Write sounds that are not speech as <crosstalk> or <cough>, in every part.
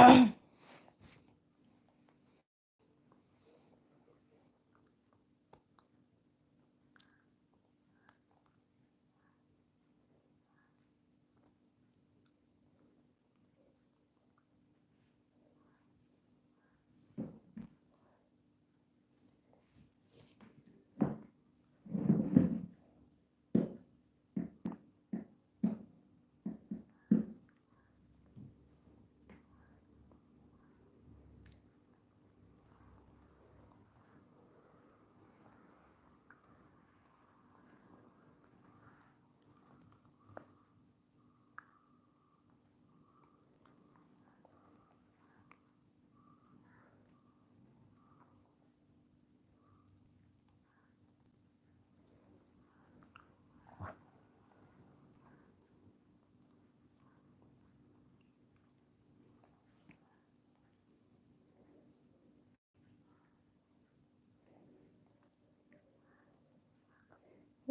Uh-huh. <clears throat>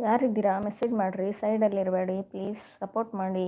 ಯಾರಿದ್ದೀರಾ? Message ಮಾಡಿರಿ ಸೈಡಲ್ಲಿರಬೇಡಿ please support ಮಾಡಿ.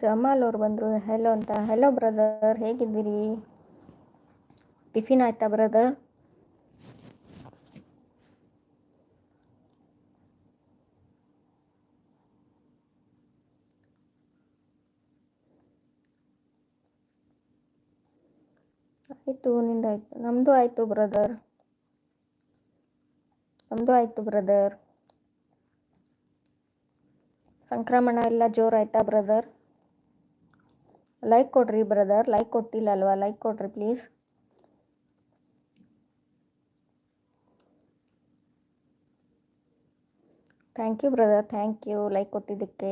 ಜಮಾಲ್ ಅವ್ರು ಬಂದರು. ಹೆಲೋ ಅಂತ. ಹೆಲೋ ಬ್ರದರ್ ಹೇಗಿದ್ದೀರಿ? ಟಿಫಿನ್ ಆಯ್ತಾ ಬ್ರದರ್ ಆಯಿತು ನಿಂದಾಯ್ತು ನಮ್ಮದು ಆಯಿತು ಬ್ರದರ್ ನಮ್ಮದು ಆಯಿತು ಬ್ರದರ್ ಸಂಕ್ರಮಣ ಎಲ್ಲ ಜೋರಾಯ್ತಾ ಬ್ರದರ್ ಲೈಕ್ ಕೊಡ್ರಿ ಬ್ರದರ್ ಲೈಕ್ ಕೊಟ್ಟಿಲ್ಲ ಅಲ್ವಾ ಲೈಕ್ ಕೊಡ್ರಿ please thank you brother thank you like ಕೊಟ್ಟಿದ್ದಕ್ಕೆ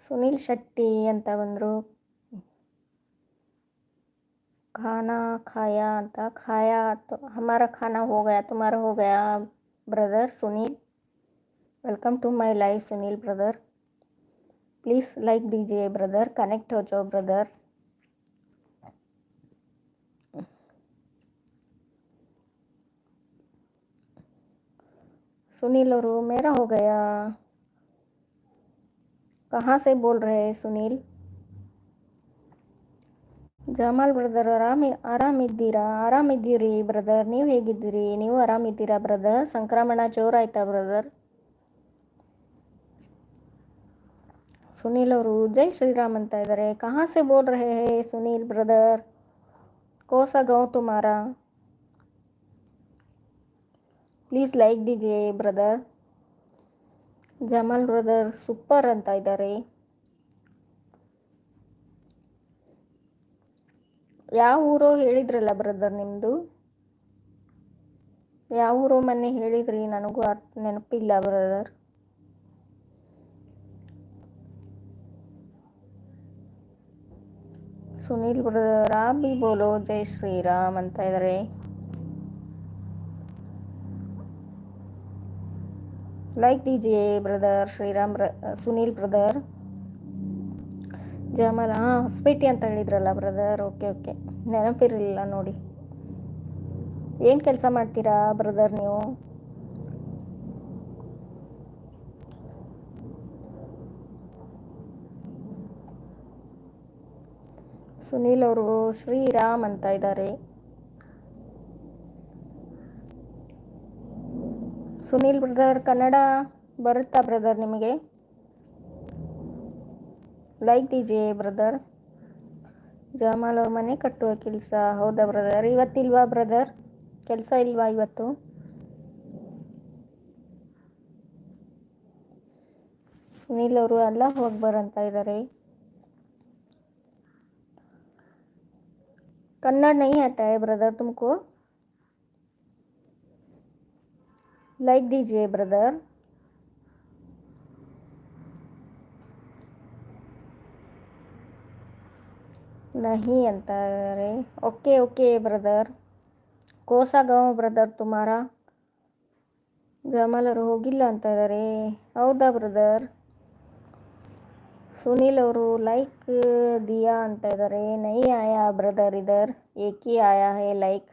ಸುನಿಲ್ ಶೆಟ್ಟಿ ಅಂತ ಬಂದರು खाना खाया ಅಂತ खाया तो हमारा खाना हो गया तुम्हारा हो गया brother Sunil welcome to my live Sunil brother please like दीजिए ब्रदर कनेक्ट हो जाओ ब्रदर सुनील और मेरा हो गया कहाँ से बोल रहे हैं सुनील ಜಮಾಲ್ ಬ್ರದರ್ ಆರಾಮಿ ಆರಾಮಿದ್ದೀರಾ ಆರಾಮಿದ್ದೀರಿ ಬ್ರದರ್ ನೀವು ಹೇಗಿದ್ದೀರಿ ನೀವು ಆರಾಮಿದ್ದೀರಾ ಬ್ರದರ್ ಸಂಕ್ರಮಣ ಜೋರಾಯ್ತಾ ಬ್ರದರ್ ಸುನೀಲ್ ಅವರು, ಜೈ ಶ್ರೀರಾಮ್ ಅಂತ ಇದ್ದಾರೆ. ಕಹಾಸೆ ಬೋಲ್ ರಹೆ ಹೇ, ಸುನೀಲ್ ಬ್ರದರ್. ಕೋಸ ಗೌ ತುಮಾರ ಪ್ಲೀಸ್ ಲೈಕ್ ದಿಜಿಯೇ ಬ್ರದರ್. ಜಮಲ್ ಬ್ರದರ್ ಸೂಪರ್ ಅಂತ ಇದ್ದಾರೆ. ಯಾವ ಊರೋ ಹೇಳಿದ್ರಲ್ಲ ಬ್ರದರ್ ನಿಮ್ಮದು ಯಾವ ಊರೋ ಮೊನ್ನೆ ಹೇಳಿದ್ರಿ? ನನಗೂ ಅರ್ಥ ನೆನಪಿಲ್ಲ ಬ್ರದರ್. ಸುನೀಲ್ ಬ್ರದರ್ ರಾಬಿ ಬೋಲೋ, ಜೈ ಶ್ರೀರಾಮ್ ಅಂತ ಇದ್ದಾರೆ ಲೈಕ್ ದೀಜಿಯೇ ಬ್ರದರ್, ಶ್ರೀರಾಮ್ ಸುನೀಲ್ ಬ್ರದರ್. ಜಮಲ್ ಹಾಂ ಹೊಸಪೇಟೆ ಅಂತ ಹೇಳಿದ್ರಲ್ಲ ಬ್ರದರ್, ಓಕೆ ಓಕೆ. ನೆನಪಿರಲಿಲ್ಲ ನೋಡಿ. ಏನು ಕೆಲಸ ಮಾಡ್ತೀರಾ ಬ್ರದರ್ ನೀವು? ಸುನೀಲ್ ಅವರು ಶ್ರೀರಾಮ್ ಅಂತ ಇದ್ದಾರೆ. ಸುನೀಲ್ ಬ್ರದರ್ ಕನ್ನಡ ಬರುತ್ತಾ ಬ್ರದರ್ ನಿಮಗೆ? Like ದಿಜೆ brother. ಜಮಾಲ್ ಅವ್ರ ಮನೆ ಕಟ್ಟುವ ಕೆಲಸ ಹೌದಾ ಬ್ರದರ್? ಇವತ್ತಿಲ್ವಾ ಬ್ರದರ್? ಕೆಲಸ ಇಲ್ವಾ ಇವತ್ತು? ಸುನೀಲ್ ಅವರು ಅಲ್ಲ ಹೋಗ್ಬರಂತ ಅಂತ ಇದ್ದಾರೆ कन्नड़ नहीं आता है ब्रदर तुमको लाइक दीजिए ब्रदर नहीं ಅಂತಾರೆ ಓಕೆ ಓಕೆ ಬ್ರದರ್ ಕೋಸಾ ಗಾಂವ್ ಬ್ರದರ್ ತುಮಾರ ಜಮಾಲ್ ಅವರು ಹೋಗಿಲ್ಲ ಅಂತ ಇದ್ದಾರೆ ಹೌದಾ ಬ್ರದರ್ ಸುನೀಲ್ ಅವರು ಲೈಕ್ ದಿಯಾ ಅಂತ ಇದ್ದಾರೆ ನೈ ಆಯಾ ಬ್ರದರ್ ಇದರ್ ಏಕಿ ಆಯಾ ಹೇ ಲೈಕ್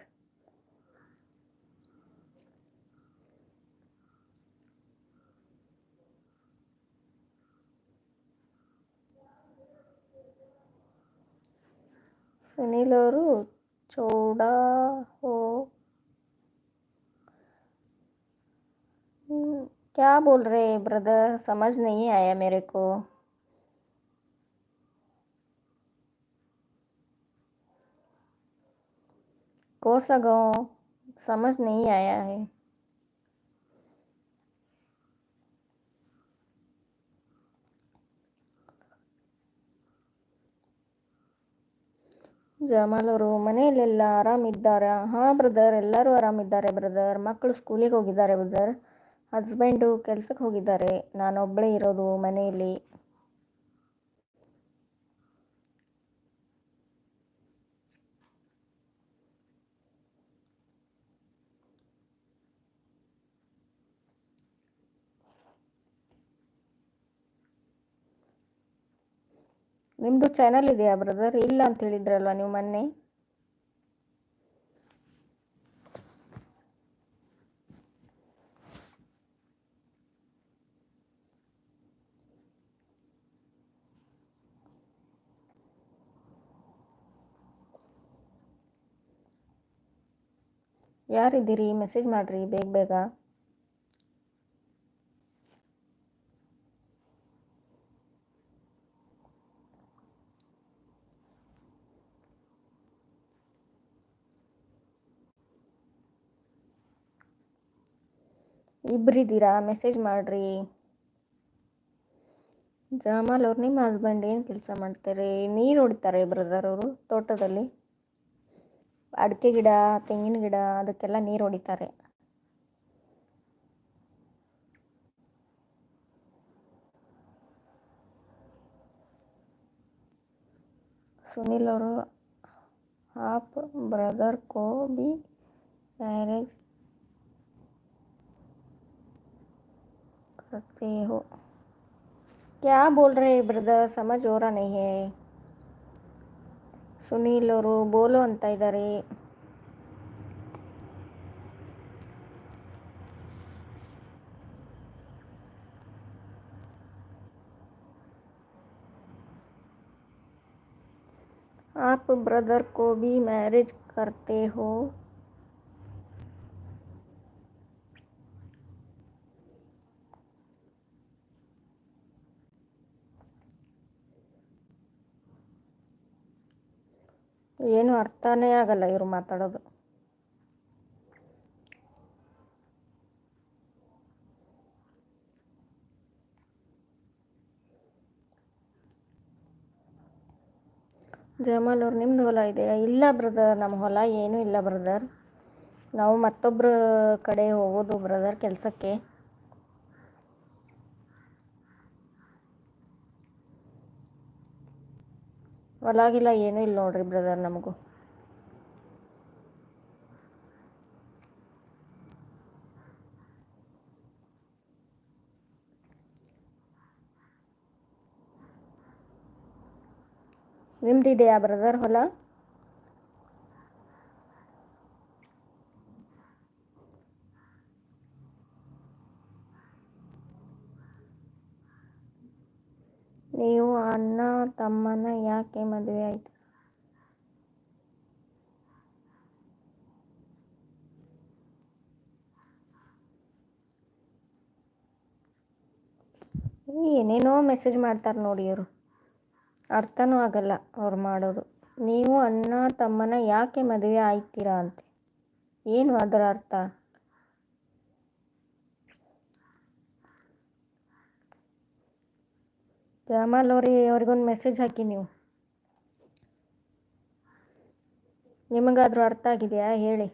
सुनील और चौड़ा हो हम्म, क्या बोल रहे हैं ब्रदर समझ नहीं आया मेरे को कौन सा गाँव समझ नहीं आया है ಜಮಾಲ್ ಅವರು ಮನೆಯಲ್ಲೆಲ್ಲ ಆರಾಮಿದ್ದಾರಾ ಹಾಂ ಬ್ರದರ್ ಎಲ್ಲರೂ ಆರಾಮಿದ್ದಾರೆ ಬ್ರದರ್ ಮಕ್ಕಳು ಸ್ಕೂಲಿಗೆ ಹೋಗಿದ್ದಾರೆ ಬ್ರದರ್ ಹಸ್ಬೆಂಡು ಕೆಲ್ಸಕ್ಕೆ ಹೋಗಿದ್ದಾರೆ ನಾನೊಬ್ಬಳೇ ಇರೋದು ಮನೆಯಲ್ಲಿ ನಿಮ್ಮದು ಚಾನಲ್ ಇದೆಯಾ ಬ್ರದರ್ ಇಲ್ಲ ಅಂತ ಹೇಳಿದ್ರಲ್ವ ನೀವು ಮೊನ್ನೆ? ಯಾರಿದ್ದೀರಿ? ಮೆಸೇಜ್ ಮಾಡಿರಿ ಬೇಗ ಬೇಗ. ಇಬ್ಬರಿದ್ದೀರಾ ಮೆಸೇಜ್ ಮಾಡಿರಿ ಜಮಾಲ್ ಅವ್ರು ನಿಮ್ಮ ಹಸ್ಬೆಂಡ್ ಏನು ಕೆಲಸ ಮಾಡ್ತಾರೆ ನೀರು ಹೊಡಿತಾರೆ ಬ್ರದರ್ ಅವರು ತೋಟದಲ್ಲಿ ಅಡಿಕೆ ಗಿಡ ತೆಂಗಿನ ಗಿಡ ಅದಕ್ಕೆಲ್ಲ ನೀರು ಹೊಡಿತಾರೆ ಸುನಿಲ್ ಅವರು आप ब्रदर को भी मैरिज करते हो क्या बोल रहे हैं ब्रदर समझ हो रहा नहीं है ಸುನೀಲ್ ಅವರು ಬೋಲು ಅಂತ ಇದ್ದಾರೆ आप ब्रदर को भी मैरिज करते हो ಏನು ಅರ್ಥನೇ ಆಗಲ್ಲ ಇವರು ಮಾತಾಡೋದು. ಜಮಾಲ್ ಅವ್ರು ನಿಮ್ದು ಹೊಲ ಇದೆಯಾ? ಇಲ್ಲ ಬ್ರದರ್ ನಮ್ಮ ಹೊಲ ಏನೂ ಇಲ್ಲ ಬ್ರದರ್. ನಾವು ಮತ್ತೊಬ್ಬರ ಕಡೆ ಹೋಗೋದು ಬ್ರದರ್ ಕೆಲಸಕ್ಕೆ. ಹೊಲಾಗಿಲ್ಲ ಏನೂ ಇಲ್ಲ ನೋಡ್ರಿ ಬ್ರದರ್ ನಮಗೂ. ನಿಮ್ದಿದೆಯಾ ಬ್ರದರ್ ಹೊಲ? ನೀವು ಅಣ್ಣ ತಮ್ಮನ ಯಾಕೆ ಮದುವೆ ಆಯ್ತು? ಏನೇನೋ ಮೆಸೇಜ್ ಮಾಡ್ತಾರೆ ನೋಡಿ ಅವರು ಅರ್ಥನೂ ಆಗಲ್ಲ ಅವ್ರು ಮಾಡೋದು. ನೀವು ಅಣ್ಣ ತಮ್ಮನ ಯಾಕೆ ಮದುವೆ ಆಯ್ತೀರಾ ಅಂತ? ಏನು ಅದರ ಅರ್ಥ? ಜಮಾಲ್ ಅವ್ರಿಗೆ ಅವ್ರಿಗೊಂದು ಮೆಸೇಜ್ ಹಾಕಿ ನೀವು. ನಿಮಗಾದರೂ ಅರ್ಥ ಆಗಿದೆಯಾ? ಹೇಳಿ.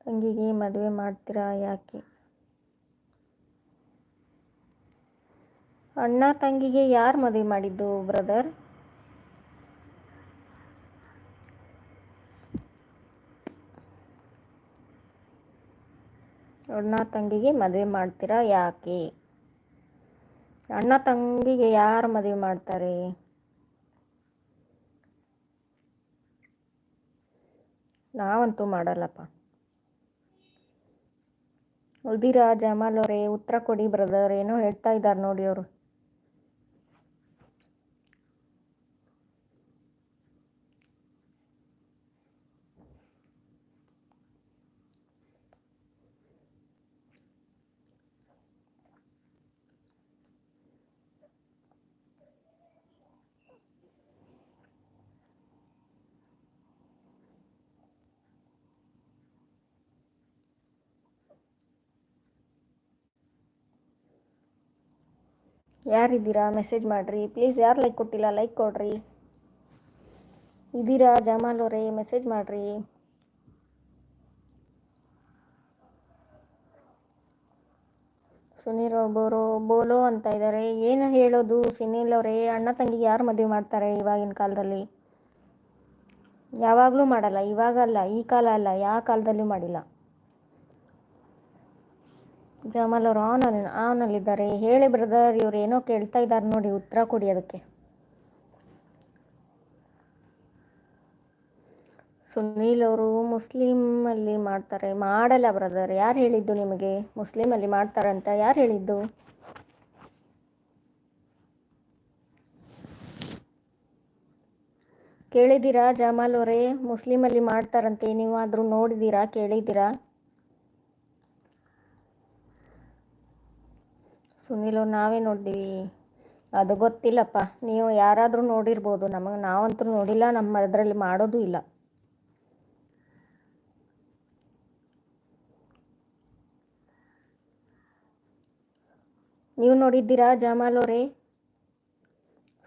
ತಂಗಿಗೆ ಮದುವೆ ಮಾಡ್ತೀರಾ? ಯಾಕೆ? ಅಣ್ಣ ತಂಗಿಗೆ ಯಾರು ಮದುವೆ ಮಾಡಿದ್ದು ಬ್ರದರ್ ಅಣ್ಣ ತಂಗಿಗೆ ಮದುವೆ ಮಾಡ್ತೀರಾ? ಯಾಕೆ? ಅಣ್ಣ ತಂಗಿಗೆ ಯಾರು ಮದುವೆ ಮಾಡ್ತಾರೆ? ನಾವಂತೂ ಮಾಡಲ್ಲಪ್ಪ. ಉಳ್ದಿರಾ ಜಮಾಲ್ ಅವರೇ, ಉತ್ತರ ಕೊಡಿ ಬ್ರದರ್, ಏನೋ ಹೇಳ್ತಾ ಇದ್ದಾರೆ ನೋಡಿ ಅವರು. ಯಾರಿದ್ದೀರಾ? ಮೆಸೇಜ್ ಮಾಡಿರಿ. ಪ್ಲೀಸ್ ಯಾರು ಲೈಕ್ ಕೊಟ್ಟಿಲ್ಲ ಲೈಕ್ ಕೊಡ್ರಿ. ಇದ್ದೀರಾ ಜಮಾಲ್ ಅವರೇ? ಮೆಸೇಜ್ ಮಾಡಿರಿ. ಸುನೀಲ್ ಒಬ್ಬರು ಬೋಲೋ ಅಂತ ಇದ್ದಾರೆ ಏನು ಹೇಳೋದು ಸುನೀಲ್ ಅವರೇ? ಅಣ್ಣ ತಂಗಿಗೆ ಯಾರು ಮದುವೆ ಮಾಡ್ತಾರೆ ಇವಾಗಿನ ಕಾಲದಲ್ಲಿ? ಯಾವಾಗಲೂ ಮಾಡಲ್ಲ, ಇವಾಗಲ್ಲ, ಈ ಕಾಲ ಅಲ್ಲ ಯಾವ ಕಾಲದಲ್ಲೂ ಮಾಡಿಲ್ಲ. ಜಮಾಲ್ ಅವರು ಆನಲ್ಲಿ ಇದ್ದಾರೆ. ಹೇಳಿ ಬ್ರದರ್ ಇವ್ರು ಏನೋ ಕೇಳ್ತಾ ಇದ್ದಾರೆ ನೋಡಿ, ಉತ್ತರ ಕೊಡಿ ಅದಕ್ಕೆ. ಸುನೀಲ್ ಅವರು ಮುಸ್ಲಿಮಲ್ಲಿ ಮಾಡ್ತಾರೆ. ಮಾಡಲ್ಲ ಬ್ರದರ್ ಯಾರು ಹೇಳಿದ್ದು ನಿಮಗೆ? ಮುಸ್ಲಿಮಲ್ಲಿ ಮಾಡ್ತಾರಂತ ಯಾರು ಹೇಳಿದ್ದು? ಕೇಳಿದ್ದೀರಾ, ಜಮಾಲ್ ಅವರೇ? ಮುಸ್ಲಿಮಲ್ಲಿ ಮಾಡ್ತಾರಂತೆ. ನೀವು ಆದರೂ ನೋಡಿದ್ದೀರಾ, ಕೇಳಿದ್ದೀರಾ? ಸುನಿಲ್, ನಾವೇ ನೋಡಿದ್ವಿ. ಅದು ಗೊತ್ತಿಲ್ಲಪ್ಪ. ನೀವು ಯಾರಾದರೂ ನೋಡಿರ್ಬೋದು. ನಮಗೆ ನಾವಂತೂ ನೋಡಿಲ್ಲ ನಮ್ಮ ಅದರಲ್ಲಿ ಮಾಡೋದು ಇಲ್ಲ. ನೀವು ನೋಡಿದ್ದೀರಾ ಜಮಾಲ್ ಅವರೇ?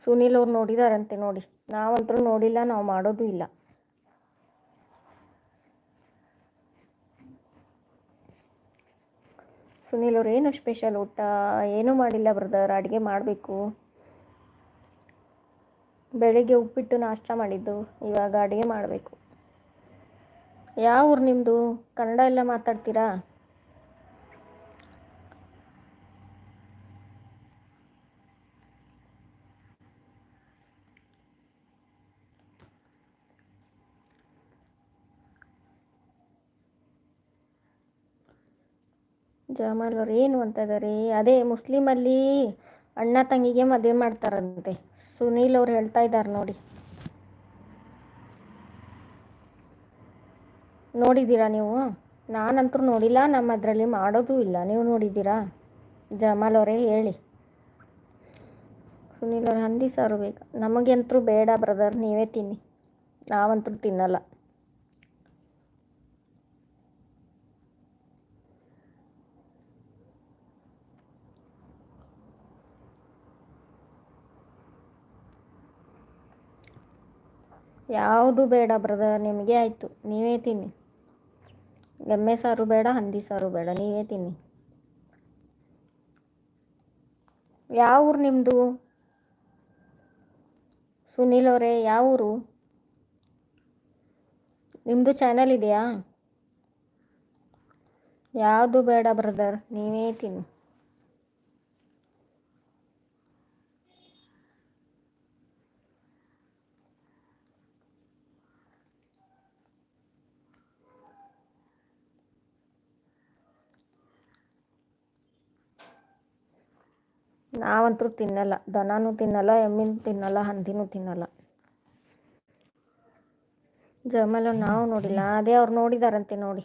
ಸುನೀಲ್ ಅವ್ರು ನೋಡಿದಾರಂತೆ ನೋಡಿ. ನಾವಂತೂ ನೋಡಿಲ್ಲ, ನಾವು ಮಾಡೋದು ಇಲ್ಲ. ಸುನೀಲ್ ಅವ್ರು ಏನು ಸ್ಪೆಷಲ್ ಊಟ, ಏನೂ ಮಾಡಿಲ್ಲ ಬ್ರದರ್ ಅಡುಗೆ ಮಾಡಬೇಕು. ಬೆಳಿಗ್ಗೆ ಉಪ್ಪಿಟ್ಟು ನಾಷ್ಟ ಮಾಡಿದ್ದು, ಇವಾಗ ಅಡುಗೆ ಮಾಡಬೇಕು. ಯಾವ ಊರು ನಿಮ್ಮದು ಕನ್ನಡ ಎಲ್ಲ ಮಾತಾಡ್ತೀರಾ? ಜಮಾಲ್ ಅವ್ರು ಏನು ಅಂತ ರೀ ಅದೇ ಮುಸ್ಲಿಮಲ್ಲಿ ಅಣ್ಣ ತಂಗಿಗೆ ಮದುವೆ ಮಾಡ್ತಾರಂತೆ. ಸುನೀಲ್ ಅವ್ರು ಹೇಳ್ತಾ ಇದ್ದಾರೆ ನೋಡಿ. ನೋಡಿದ್ದೀರಾ ನೀವು? ನಾನಂತೂ ನೋಡಿಲ್ಲ ನಮ್ಮ ಅದರಲ್ಲಿ ಮಾಡೋದು ಇಲ್ಲ. ನೀವು ನೋಡಿದ್ದೀರಾ? ಜಮಾಲ್ ಅವರೇ ಹೇಳಿ. ಸುನೀಲ್ ಅವ್ರು ಹಂದಿ ಸಾರು ಬೇಕು. ನಮಗಂತೂ ಬೇಡ ಬ್ರದರ್, ನೀವೇ ತಿನ್ನಿ. ನಾವಂತೂ ತಿನ್ನಲ್ಲ. ಯಾವುದು ಬೇಡ ಬ್ರದರ್, ನಿಮಗೆ ಆಯಿತು, ನೀವೇ ತಿನ್ನಿ. ಎಮ್ಮೆ ಸಾರು ಬೇಡ, ಹಂದಿ ಸಾರು ಬೇಡ, ನೀವೇ ತಿನ್ನಿ. ಯಾವ ಊರು ನಿಮ್ಮದು ಸುನೀಲ್ ಅವರೇ, ಯಾವ ಊರು? ನಿಮ್ಮದು ಚಾನಲ್ ಇದೆಯಾ? ಯಾವುದು ಬೇಡ ಬ್ರದರ್, ನೀವೇ ತಿನ್ನಿ. ನಾವಂತೂ ತಿನ್ನಲ್ಲ. ದನನೂ ತಿನ್ನಲ್ಲ, ಎಮ್ಮಿನೂ ತಿನ್ನಲ್ಲ, ಹಂದಿನೂ ತಿನ್ನಲ್ಲ. ಜಮಲು ನಾವು ನೋಡಿಲ್ಲ. ಅದೇ ಅವ್ರು ನೋಡಿದಾರಂತೆ ನೋಡಿ.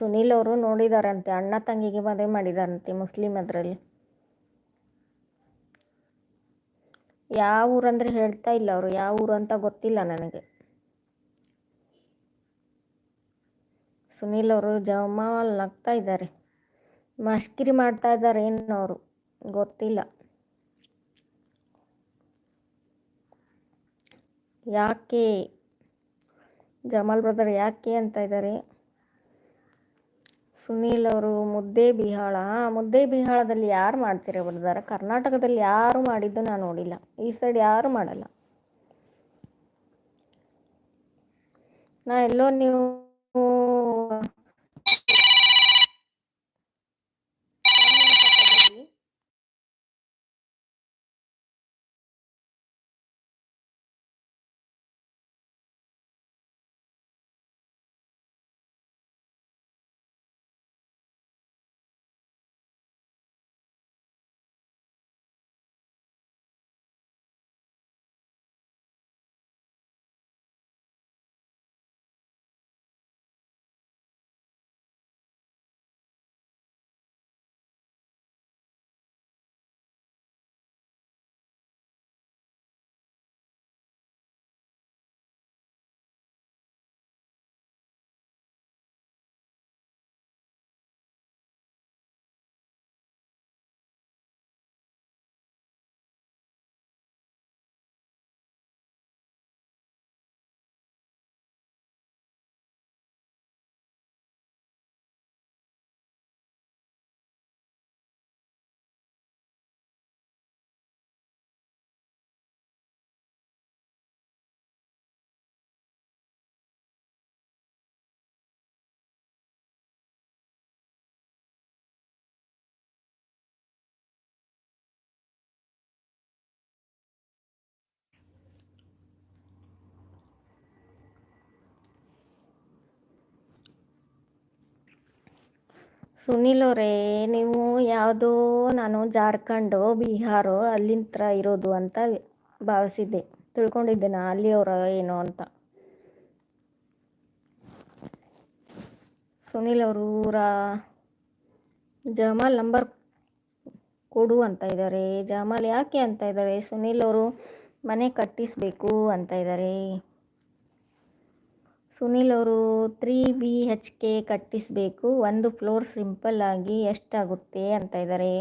ಸುನೀಲ್ ಅವರು ನೋಡಿದಾರಂತೆ. ಅಣ್ಣ ತಂಗಿಗೆ ಮದುವೆ ಮಾಡಿದಾರಂತೆ ಮುಸ್ಲಿಮ್ ಅದರಲ್ಲಿ. ಯಾವ ಊರಂದ್ರೆ ಹೇಳ್ತಾ ಇಲ್ಲ ಅವರು. ಯಾವ ಊರು ಅಂತ ಗೊತ್ತಿಲ್ಲ ನನಗೆ. ಸುನೀಲ್ ಅವರು ಜಮಾಲ್ ನಗ್ತಾ ಇದ್ದಾರೆ. ಮಷ್ಕಿರಿ ಮಾಡ್ತಾ ಇದ್ದಾರೆ ಏನು ಅವರು. ಗೊತ್ತಿಲ್ಲ. ಯಾಕೆ? ಜಮಾಲ್ ಬ್ರದರ್ ಯಾಕೆ ಅಂತ ಇದ್ದಾರೆ. ಸುನೀಲ್ ಅವರು, ಮುದ್ದೆ ಬಿಹಾಳ. ಮುದ್ದೆ ಬಿಹಾಳದಲ್ಲಿ ಯಾರು ಮಾಡ್ತೀರಾ ಬ್ರದರ್? ಕರ್ನಾಟಕದಲ್ಲಿ ಯಾರು ಮಾಡಿದ್ದು ನಾನು ನೋಡಿಲ್ಲ. ಈ ಸೈಡ್ ಯಾರು ಮಾಡಲ್ಲ. ನಾ ಎಲ್ಲೋ ನೀವು ಸುನಿಲ್ ಅವರೇ, ನೀವು ಯಾವುದೋ ನಾನು ಜಾರ್ಖಂಡು, ಬಿಹಾರು ಅಲ್ಲಿಂತ್ರ ಇರೋದು ಅಂತ ಭಾವಿಸಿದ್ದೆ. ತಿಳ್ಕೊಂಡಿದ್ದೆ ನಾ ಅಲ್ಲಿಯವರ ಏನು ಅಂತ. ಸುನಿಲ್ ಅವರು ಊರ ಜಮಾಲ್ ನಂಬರ್ ಕೊಡು ಅಂತ ಇದ್ದಾರೆ ಜಮಾಲ್ ಯಾಕೆ ಅಂತ ಇದ್ದಾರೆ ಸುನಿಲ್ ಅವರು ಮನೆ ಕಟ್ಟಿಸಬೇಕು ಅಂತ ಇದ್ದಾರೆ ಸುನಿಲ್ ಅವರು ತ್ರೀ ಬಿ ಹೆಚ್ ಕೆ ಕಟ್ಟಿಸಬೇಕು, ಒಂದು ಫ್ಲೋರ್ ಸಿಂಪಲ್ ಆಗಿ ಎಷ್ಟಾಗುತ್ತೆ ಅಂತ ಇದ್ದಾರೆ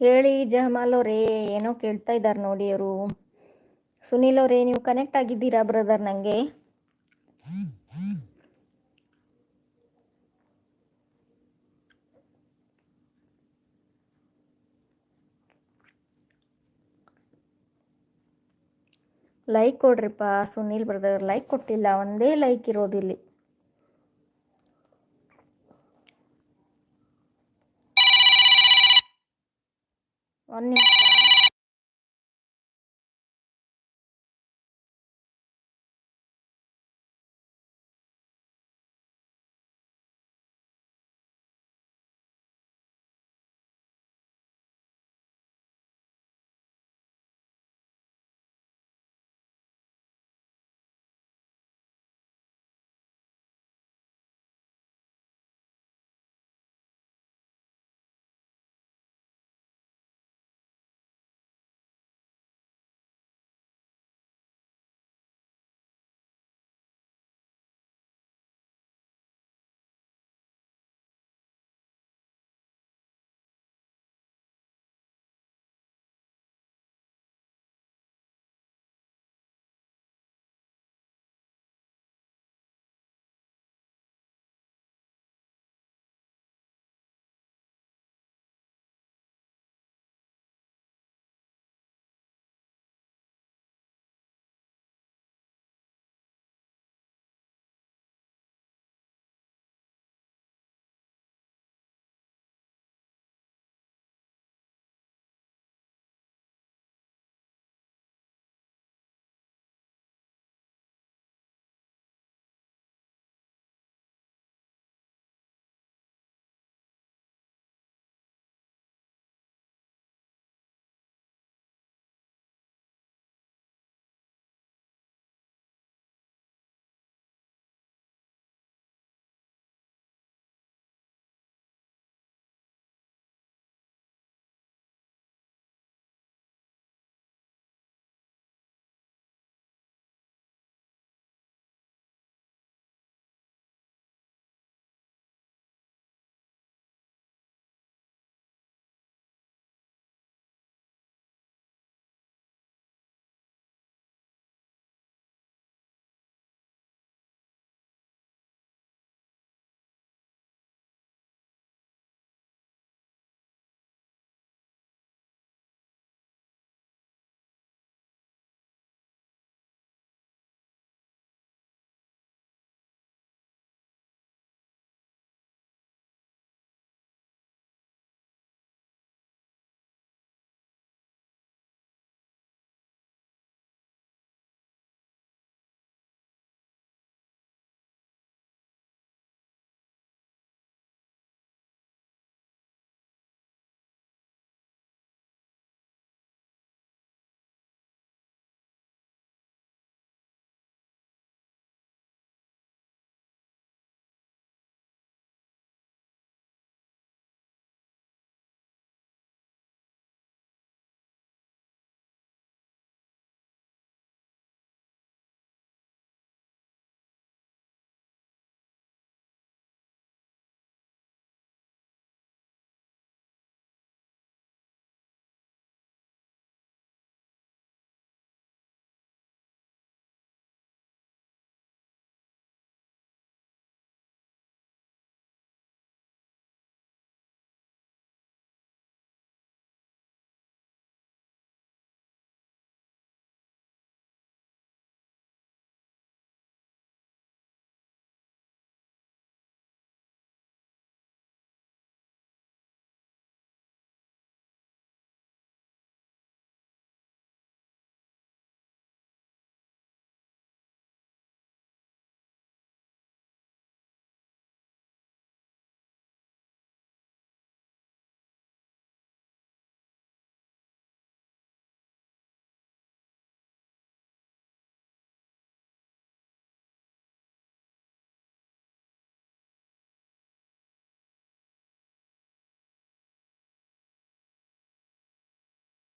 ಹೇಳಿ ಜಹಮಾಲ್ ಅವರೇ, ಏನೋ ಕೇಳ್ತಾ ಇದ್ದಾರೆ ನೋಡಿ ಅವರು. ಸುನಿಲ್ ಅವರೇ, ನೀವು ಕನೆಕ್ಟ್ ಆಗಿದ್ದೀರಾ ಬ್ರದರ್ ನನಗೆ ಲೈಕ್ ಕೊಡ್ರಿಪ್ಪ ಸುನಿಲ್ ಬ್ರದರ್ ಲೈಕ್ ಕೊಟ್ಟಿಲ್ಲ ಒಂದೇ ಲೈಕ್ ಇರೋದಿಲ್ಲಿ ಒಂದು ನಿಮಿಷ.